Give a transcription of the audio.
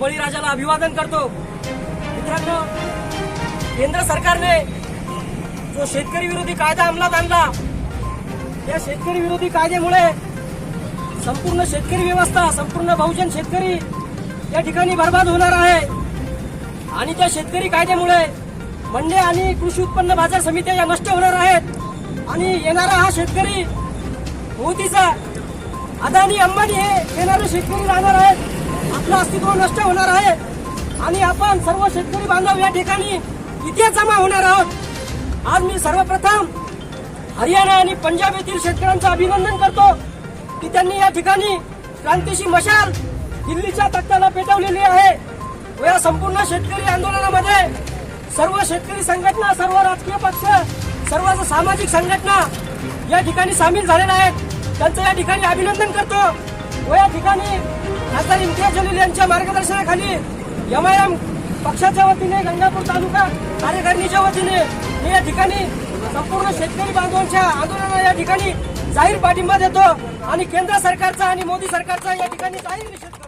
बळीराजाला अभिवादन करतो. मित्रांनो केंद्र सरकारने जो शेतकरी विरोधी कायदा अंमलात आणला या शेतकरी विरोधी कायद्यामुळे संपूर्ण शेतकरी व्यवस्था संपूर्ण बहुजन शेतकरी या ठिकाणी बर्बाद होणार आहे. आणि त्या शेतकरी कायद्यामुळे मंड्या आणि कृषी उत्पन्न बाजार समित्या या नष्ट होणार आहेत. आणि येणारा हा शेतकरी मोदीचा अदानी अंबानी हे येणारे शेतकरी राहणार आहेत. आपलं अस्तित्व नष्ट होणार आहे. आणि आपण सर्व शेतकरी बांधव या ठिकाणी इथे जमा होणार आहोत. आज मी सर्वप्रथम हरियाणा आणि पंजाब येथील शेतकऱ्यांचं अभिनंदन करतो की त्यांनी या ठिकाणी क्रांतीची मशाल दिल्लीच्या तक्त्याला पेटवलेली आहे व या संपूर्ण शेतकरी आंदोलनामध्ये सर्व शेतकरी संघटना सर्व राजकीय पक्ष सर्व सामाजिक संघटना या ठिकाणी सामील झालेल्या आहेत. त्यांचं या ठिकाणी अभिनंदन करतो व या ठिकाणी खासदार इम्तियाज जलील यांच्या मार्गदर्शनाखाली एम आय एम पक्षाच्या वतीने गंगापूर तालुका कार्यकारिणीच्या वतीने मी या ठिकाणी संपूर्ण शेतकरी बांधवांच्या आंदोलनाला या ठिकाणी जाहीर पाठिंबा देतो आणि केंद्र सरकारचा आणि मोदी सरकारचा या ठिकाणी जाहीर निषेध करतो.